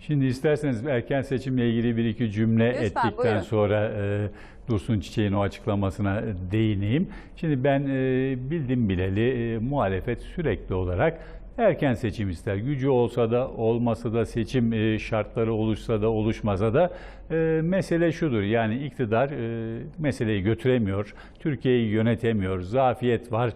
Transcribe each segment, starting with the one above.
Şimdi isterseniz erken seçimle ilgili bir iki cümle Lütfen, ettikten buyurun. sonra e, Dursun Çiçek'in o açıklamasına değineyim. Şimdi ben e, bildim bileli e, muhalefet sürekli olarak erken seçim ister. Gücü olsa da olmasa da seçim e, şartları oluşsa da oluşmasa da e, mesele şudur. Yani iktidar e, meseleyi götüremiyor. Türkiye'yi yönetemiyor. Zafiyet var.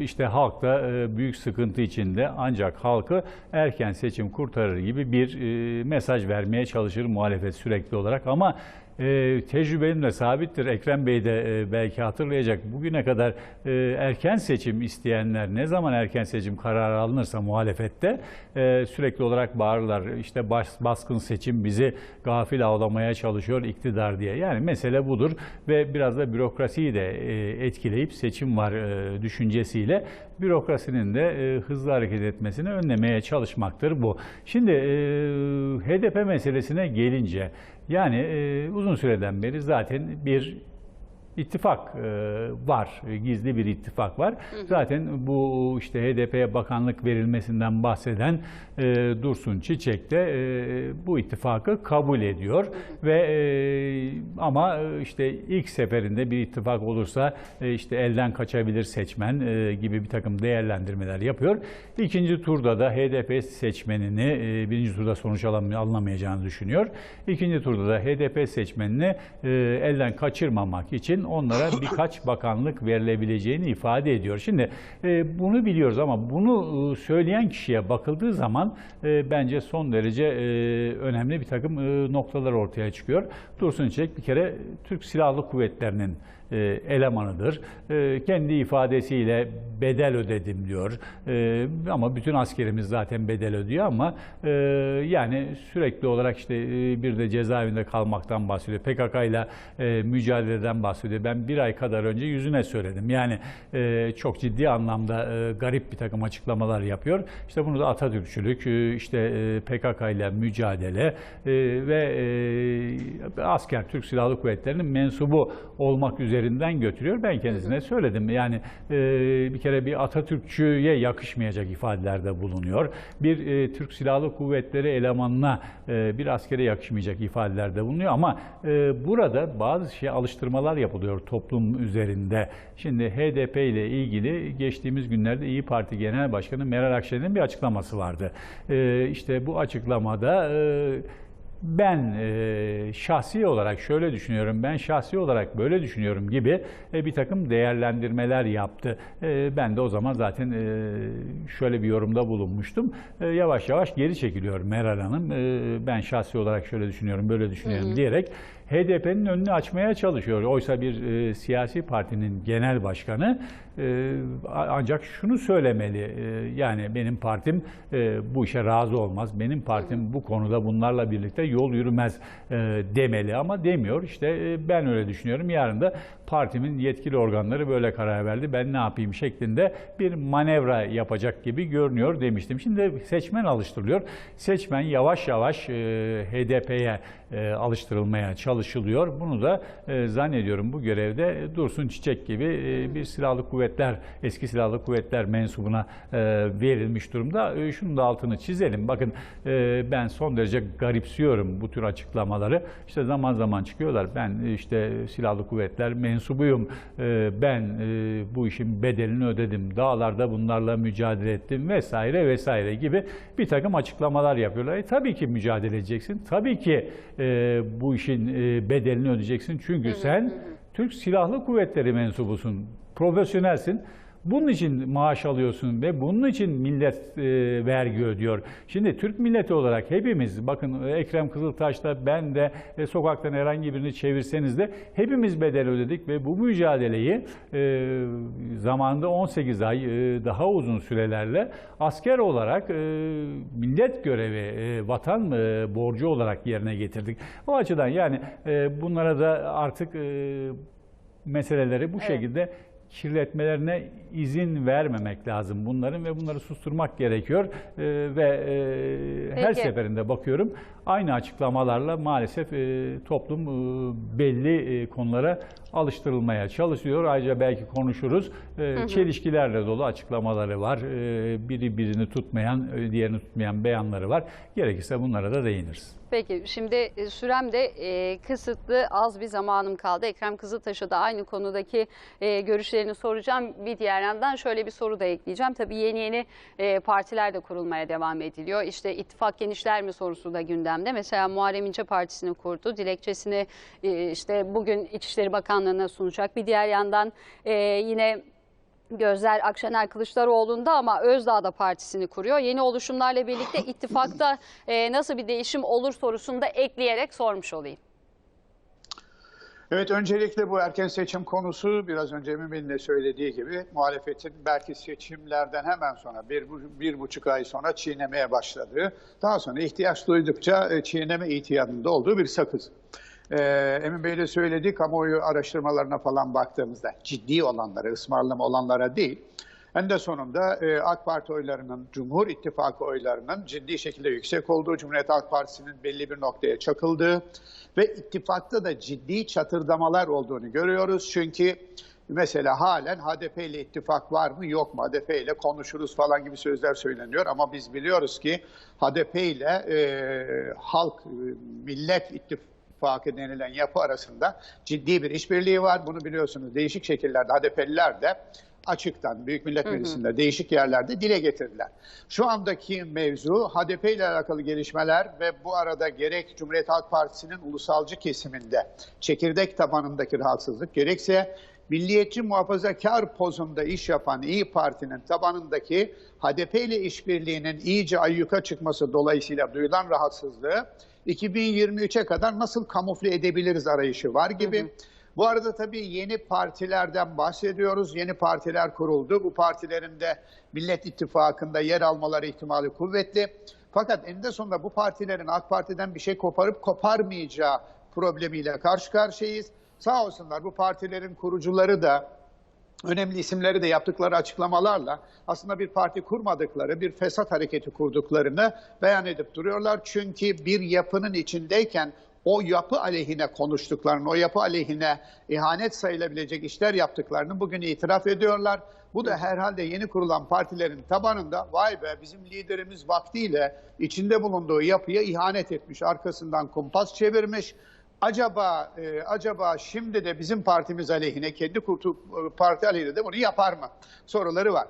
İşte halk da büyük sıkıntı içinde ancak halkı erken seçim kurtarır gibi bir mesaj vermeye çalışır muhalefet sürekli olarak ama e, tecrübenim de sabittir. Ekrem Bey de e, belki hatırlayacak. Bugüne kadar e, erken seçim isteyenler ne zaman erken seçim kararı alınırsa muhalefette e, sürekli olarak bağırırlar. İşte bas, baskın seçim bizi gafil avlamaya çalışıyor iktidar diye. Yani mesele budur ve biraz da bürokrasiyi de e, etkileyip seçim var e, düşüncesiyle bürokrasinin de e, hızlı hareket etmesini önlemeye çalışmaktır bu. Şimdi e, HDP meselesine gelince yani e, uzun süreden beri zaten bir ittifak e, var, gizli bir ittifak var. Zaten bu işte HDP'ye bakanlık verilmesinden bahseden e, Dursun Çiçek de e, bu ittifakı kabul ediyor ve e, ama e, işte ilk seferinde bir ittifak olursa e, işte elden kaçabilir seçmen e, gibi bir takım değerlendirmeler yapıyor. İkinci turda da HDP seçmenini e, birinci turda sonuç alınamayacağını düşünüyor. İkinci turda da HDP seçmenini e, elden kaçırmamak için onlara birkaç bakanlık verilebileceğini ifade ediyor. Şimdi e, bunu biliyoruz ama bunu e, söyleyen kişiye bakıldığı zaman e, bence son derece e, önemli bir takım e, noktalar ortaya çıkıyor. Dursun Çiçek bir kere Türk Silahlı Kuvvetleri'nin e, elemanıdır. E, kendi ifadesiyle bedel ödedim diyor. Ama bütün askerimiz zaten bedel ödüyor ama yani sürekli olarak işte bir de cezaevinde kalmaktan bahsediyor. PKK ile mücadeleden bahsediyor. Ben bir ay kadar önce yüzüne söyledim. Yani e, çok ciddi anlamda e, garip bir takım açıklamalar yapıyor. İşte bunu da Atatürkçülük, e, işte e, PKK ile mücadele e, ve e, asker Türk Silahlı Kuvvetleri'nin mensubu olmak üzerinden götürüyor. Ben kendisine söyledim. Yani e, bir kere bir Atatürkçüye yakışmayacak ifadelerde bulunuyor. Bir e, Türk Silahlı Kuvvetleri elemanına e, bir askere yakışmayacak ifadelerde bulunuyor ama e, burada bazı şey alıştırmalar yapılıyor toplum üzerinde. Şimdi HDP ile ilgili geçtiğimiz günlerde İyi Parti Genel Başkanı Meral Akşener'in bir açıklaması vardı. E, işte bu açıklamada e, ben e, şahsi olarak şöyle düşünüyorum, ben şahsi olarak böyle düşünüyorum gibi e, bir takım değerlendirmeler yaptı. E, ben de o zaman zaten e, şöyle bir yorumda bulunmuştum. E, yavaş yavaş geri çekiliyor Meral Hanım. E, ben şahsi olarak şöyle düşünüyorum, böyle düşünüyorum diyerek HDP'nin önünü açmaya çalışıyor. Oysa bir e, siyasi partinin genel başkanı e, ancak şunu söylemeli. e, yani benim partim e, bu işe razı olmaz. Benim partim bu konuda bunlarla birlikte yol yürümez e, demeli ama demiyor. İşte e, ben öyle düşünüyorum. Yarın da partimin yetkili organları böyle karar verdi. Ben ne yapayım şeklinde bir manevra yapacak gibi görünüyor demiştim. Şimdi seçmen alıştırılıyor. Seçmen yavaş yavaş e, HDP'ye e, alıştırılmaya çalışılıyor. Bunu da e, zannediyorum bu görevde Dursun Çiçek gibi e, bir silahlı kuvvetler, eski silahlı kuvvetler mensubuna e, verilmiş durumda. E, şunun da altını çizelim. Bakın e, ben son derece garipsiyorum bu tür açıklamaları. İşte zaman zaman çıkıyorlar. Ben e, işte silahlı kuvvetler mensubuyum. E, ben e, bu işin bedelini ödedim. Dağlarda bunlarla mücadele ettim vesaire vesaire gibi bir takım açıklamalar yapıyorlar. E, tabii ki mücadele edeceksin. Tabii ki e, bu işin e, bedelini ödeyeceksin. Çünkü sen Türk Silahlı Kuvvetleri mensubusun, profesyonelsin. Bunun için maaş alıyorsun ve bunun için millet e, vergi ödüyor. Şimdi Türk milleti olarak hepimiz, bakın Ekrem Kızıltaş da ben de e, sokaktan herhangi birini çevirseniz de hepimiz bedel ödedik ve bu mücadeleyi e, zamanında 18 ay e, daha uzun sürelerle asker olarak e, millet görevi, e, vatan e, borcu olarak yerine getirdik. O açıdan yani e, bunlara da artık e, meseleleri bu Evet. şekilde kirletmelerine izin vermemek lazım bunların ve bunları susturmak gerekiyor E, ve e, her seferinde bakıyorum aynı açıklamalarla maalesef e, toplum e, belli e, konulara alıştırılmaya çalışıyor. Ayrıca belki konuşuruz. E, Çelişkilerle dolu açıklamaları var. E, biri birini tutmayan, e, diğerini tutmayan beyanları var. Gerekirse bunlara da değiniriz. Peki şimdi e, sürem de e, kısıtlı az bir zamanım kaldı. Ekrem Kızıltaş'a da aynı konudaki e, görüşlerini soracağım. Bir diğer yandan şöyle bir soru da ekleyeceğim. Tabii yeni yeni e, partiler de kurulmaya devam ediliyor. İşte ittifak genişler mi sorusu da gündemde. Mesela Muharrem İnce Partisi'ni kurdu. Dilekçesini e, işte bugün İçişleri Bakanlığı'na sunacak. Bir diğer yandan e, yine Gözler Akşener Kılıçdaroğlu'nda ama Özdağ'da partisini kuruyor. Yeni oluşumlarla birlikte ittifakta e, nasıl bir değişim olur sorusunu da ekleyerek sormuş olayım. Evet öncelikle bu erken seçim konusu biraz önce Bey'in de söylediği gibi muhalefetin belki seçimlerden hemen sonra bir, bir buçuk ay sonra çiğnemeye başladığı daha sonra ihtiyaç duydukça e, çiğneme ihtiyacında olduğu bir sakız. Ee, Emin Bey de söylediği kamuoyu araştırmalarına falan baktığımızda ciddi olanlara, ısmarlama olanlara değil, en de sonunda e, AK Parti oylarının, Cumhur İttifakı oylarının ciddi şekilde yüksek olduğu, Cumhuriyet Halk Partisi'nin belli bir noktaya çakıldığı ve ittifakta da ciddi çatırdamalar olduğunu görüyoruz. Çünkü mesela halen HDP ile ittifak var mı yok mu? HDP ile konuşuruz falan gibi sözler söyleniyor ama biz biliyoruz ki HDP ile e, halk, e, millet ittifakı denilen yapı arasında ciddi bir işbirliği var. Bunu biliyorsunuz değişik şekillerde HDP'liler de açıktan Büyük Millet Meclisi'nde değişik yerlerde dile getirdiler. Şu andaki mevzu HDP ile alakalı gelişmeler ve bu arada gerek Cumhuriyet Halk Partisi'nin ulusalcı kesiminde çekirdek tabanındaki rahatsızlık gerekse milliyetçi muhafazakar pozunda iş yapan İyi Parti'nin tabanındaki HDP ile işbirliğinin iyice ayyuka çıkması dolayısıyla duyulan rahatsızlığı 2023'e kadar nasıl kamufle edebiliriz arayışı var gibi. Bu arada tabii yeni partilerden bahsediyoruz. Yeni partiler kuruldu. Bu partilerin de Millet İttifakı'nda yer almaları ihtimali kuvvetli. Fakat eninde sonunda bu partilerin AK Parti'den bir şey koparıp koparmayacağı problemiyle karşı karşıyayız. Sağ olsunlar bu partilerin kurucuları da önemli isimleri de yaptıkları açıklamalarla aslında bir parti kurmadıkları, bir fesat hareketi kurduklarını beyan edip duruyorlar. Çünkü bir yapının içindeyken o yapı aleyhine konuştuklarını, o yapı aleyhine ihanet sayılabilecek işler yaptıklarını bugün itiraf ediyorlar. Bu da herhalde yeni kurulan partilerin tabanında vay be bizim liderimiz vaktiyle içinde bulunduğu yapıya ihanet etmiş, arkasından kumpas çevirmiş. Acaba e, acaba şimdi de bizim partimiz aleyhine, kendi kurtu, parti aleyhine de bunu yapar mı? Soruları var.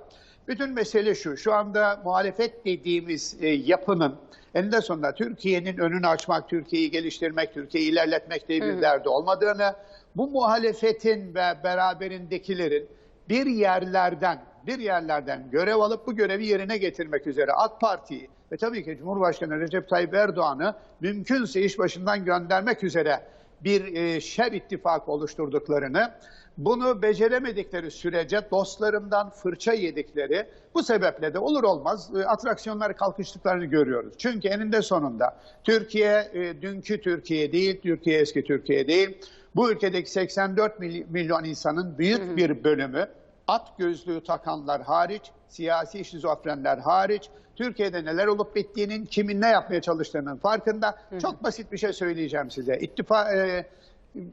Bütün mesele şu, şu anda muhalefet dediğimiz e, yapının eninde sonunda Türkiye'nin önünü açmak, Türkiye'yi geliştirmek, Türkiye'yi ilerletmek diye bir derdi olmadığını, bu muhalefetin ve beraberindekilerin bir yerlerden, bir yerlerden görev alıp bu görevi yerine getirmek üzere AK Parti'yi ve tabii ki Cumhurbaşkanı Recep Tayyip Erdoğan'ı mümkünse iş başından göndermek üzere bir e, şer ittifakı oluşturduklarını, bunu beceremedikleri sürece dostlarından fırça yedikleri, bu sebeple de olur olmaz e, atraksiyonları kalkıştıklarını görüyoruz. Çünkü eninde sonunda Türkiye e, dünkü Türkiye değil, Türkiye eski Türkiye değil. Bu ülkedeki 84 mily- milyon insanın büyük bir bölümü at gözlüğü takanlar hariç, siyasi şizofrenler hariç, Türkiye'de neler olup bittiğinin, kimin ne yapmaya çalıştığının farkında. Çok basit bir şey söyleyeceğim size. İttifa, e,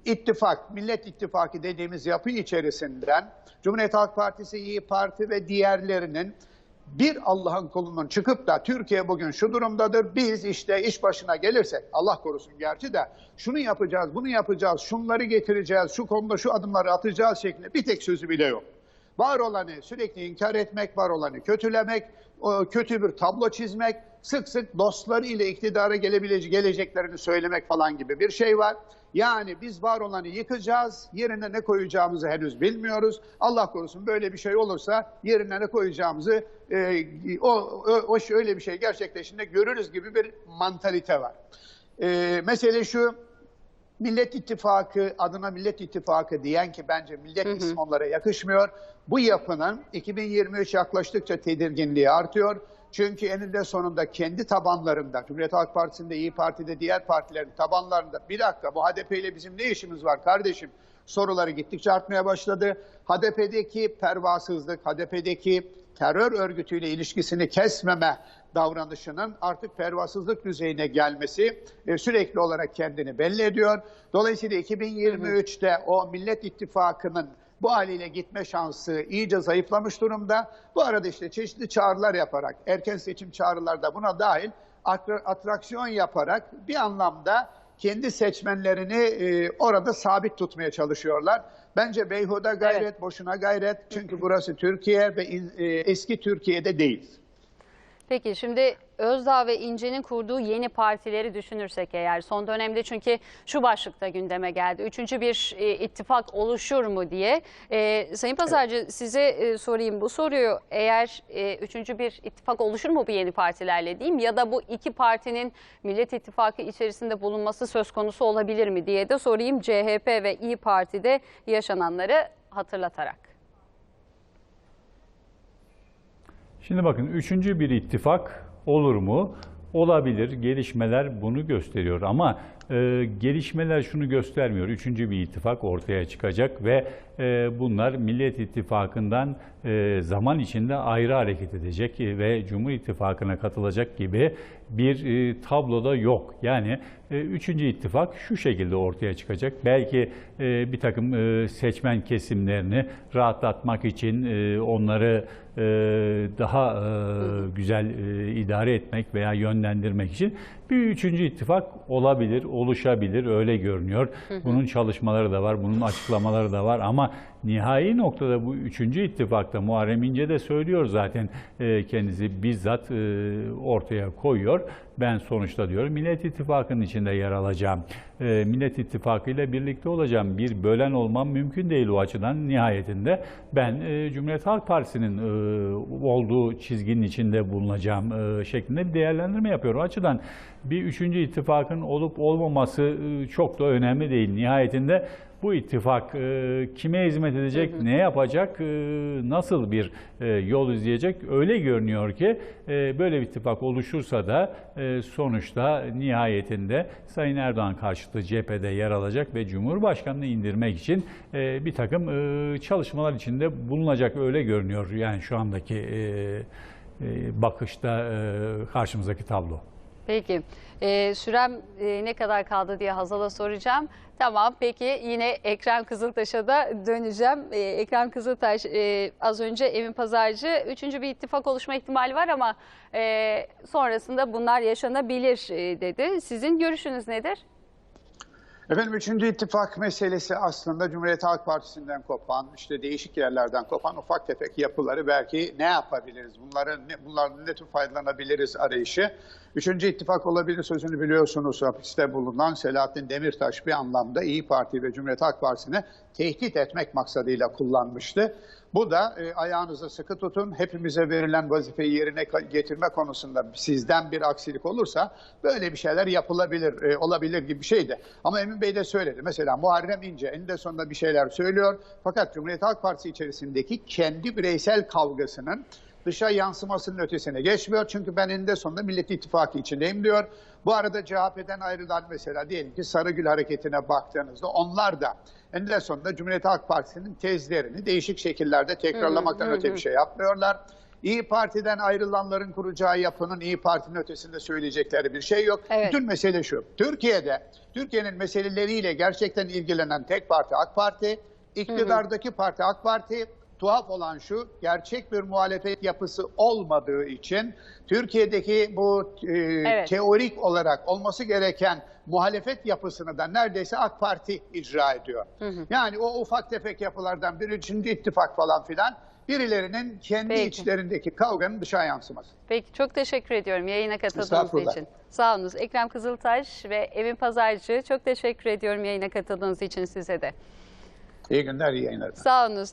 ittifak, Millet İttifakı dediğimiz yapı içerisinden Cumhuriyet Halk Partisi, İyi Parti ve diğerlerinin bir Allah'ın kulunun çıkıp da Türkiye bugün şu durumdadır. Biz işte iş başına gelirsek Allah korusun gerçi de şunu yapacağız, bunu yapacağız, şunları getireceğiz, şu konuda şu adımları atacağız şeklinde bir tek sözü bile yok. Var olanı sürekli inkar etmek, var olanı kötülemek, kötü bir tablo çizmek, sık sık dostları ile iktidara gelebilecek geleceklerini söylemek falan gibi bir şey var. Yani biz var olanı yıkacağız, yerine ne koyacağımızı henüz bilmiyoruz. Allah korusun böyle bir şey olursa yerine ne koyacağımızı e, o, o, o öyle bir şey gerçekleştiğinde görürüz gibi bir mantalite var. E, mesele şu, Millet İttifakı adına Millet İttifakı diyen ki bence millet ismi onlara yakışmıyor. Bu yapının 2023 yaklaştıkça tedirginliği artıyor. Çünkü eninde sonunda kendi tabanlarında, Cumhuriyet Halk Partisi'nde, İyi Parti'de, diğer partilerin tabanlarında bir dakika bu HDP ile bizim ne işimiz var kardeşim? soruları gittikçe artmaya başladı. HDP'deki pervasızlık, HDP'deki terör örgütüyle ilişkisini kesmeme davranışının artık pervasızlık düzeyine gelmesi e, sürekli olarak kendini belli ediyor. Dolayısıyla 2023'te o Millet İttifakı'nın bu haliyle gitme şansı iyice zayıflamış durumda. Bu arada işte çeşitli çağrılar yaparak, erken seçim çağrıları da buna dahil atra- atraksiyon yaparak bir anlamda kendi seçmenlerini e, orada sabit tutmaya çalışıyorlar. Bence beyhuda gayret, Evet. boşuna gayret. Çünkü burası Türkiye ve e, eski Türkiye'de değil. Peki şimdi Özdağ ve İnce'nin kurduğu yeni partileri düşünürsek eğer son dönemde çünkü şu başlıkta gündeme geldi. Üçüncü bir e, ittifak oluşur mu diye. E, Sayın Pazarcı size e, sorayım bu soruyu eğer e, üçüncü bir ittifak oluşur mu bu yeni partilerle diyeyim ya da bu iki partinin Millet İttifakı içerisinde bulunması söz konusu olabilir mi diye de sorayım CHP ve İyi Parti'de yaşananları hatırlatarak. Şimdi bakın üçüncü bir ittifak olur mu? Olabilir. Gelişmeler bunu gösteriyor ama e, gelişmeler şunu göstermiyor. Üçüncü bir ittifak ortaya çıkacak ve e, bunlar Millet İttifakı'ndan e, zaman içinde ayrı hareket edecek ve Cumhur İttifakı'na katılacak gibi bir e, tabloda yok. Yani e, üçüncü ittifak şu şekilde ortaya çıkacak. Belki e, bir takım e, seçmen kesimlerini rahatlatmak için e, onları e, daha e, güzel e, idare etmek veya yönlendirmek için bir üçüncü ittifak olabilir, oluşabilir öyle görünüyor. Bunun çalışmaları da var, bunun açıklamaları da var ama nihai noktada bu üçüncü ittifakta Muharrem İnce de söylüyor zaten e, kendisi bizzat e, ortaya koyuyor. Ben sonuçta diyor Millet İttifakı'nın içinde yer alacağım. E, Millet İttifakı ile birlikte olacağım. Bir bölen olmam mümkün değil o açıdan. Nihayetinde ben Cumhuriyet Halk Partisi'nin olduğu çizginin içinde bulunacağım şeklinde bir değerlendirme yapıyor. O açıdan bir üçüncü ittifakın olup olmaması e, çok da önemli değil. Nihayetinde bu ittifak e, kime hizmet edecek, ne yapacak, e, nasıl bir e, yol izleyecek öyle görünüyor ki e, böyle bir ittifak oluşursa da e, sonuçta nihayetinde Sayın Erdoğan karşıtı cephede yer alacak ve Cumhurbaşkanı'nı indirmek için e, bir takım e, çalışmalar içinde bulunacak öyle görünüyor. Yani şu andaki e, e, bakışta e, karşımızdaki tablo. Peki. Ee, sürem e, ne kadar kaldı diye Hazal'a soracağım. Tamam peki yine Ekrem Kızıltaş'a da döneceğim. Ee, Ekrem Kızıltaş e, az önce Emin Pazarcı üçüncü bir ittifak oluşma ihtimali var ama e, sonrasında bunlar yaşanabilir e, dedi. Sizin görüşünüz nedir? Efendim üçüncü ittifak meselesi aslında Cumhuriyet Halk Partisi'nden kopan, işte değişik yerlerden kopan ufak tefek yapıları belki ne yapabiliriz, bunların ne, bunlardan ne tür faydalanabiliriz arayışı. Üçüncü ittifak olabilir sözünü biliyorsunuz hapiste bulunan Selahattin Demirtaş bir anlamda İyi Parti ve Cumhuriyet Halk Partisi'ni tehdit etmek maksadıyla kullanmıştı. Bu da e, ayağınızı sıkı tutun. Hepimize verilen vazifeyi yerine getirme konusunda sizden bir aksilik olursa böyle bir şeyler yapılabilir, e, olabilir gibi bir şeydi. Ama Emin Bey de söyledi. Mesela Muharrem İnce eninde sonunda bir şeyler söylüyor. Fakat Cumhuriyet Halk Partisi içerisindeki kendi bireysel kavgasının dışa yansımasının ötesine geçmiyor. Çünkü ben eninde sonunda Millet İttifakı içindeyim diyor. Bu arada CHP'den ayrılan mesela diyelim ki Sarıgül Hareketi'ne baktığınızda onlar da eninde sonunda Cumhuriyet Halk Partisi'nin tezlerini değişik şekillerde tekrarlamaktan öte bir şey yapmıyorlar. İyi Parti'den ayrılanların kuracağı yapının İyi Parti'nin ötesinde söyleyecekleri bir şey yok. Evet. Bütün mesele şu. Türkiye'de Türkiye'nin meseleleriyle gerçekten ilgilenen tek parti AK Parti, iktidardaki parti AK Parti. Tuhaf olan şu, gerçek bir muhalefet yapısı olmadığı için Türkiye'deki bu e, Evet. teorik olarak olması gereken muhalefet yapısını da neredeyse AK Parti icra ediyor. Yani o ufak tefek yapılardan bir üçüncü ittifak falan filan birilerinin kendi Peki. içlerindeki kavganın dışa yansıması. Peki çok teşekkür ediyorum yayına katıldığınız için. Sağ olunuz. Ekrem Kızıltaş ve Emin Pazarcı çok teşekkür ediyorum yayına katıldığınız için size de. İyi günler, iyi yayınlar. Sağ olunuz.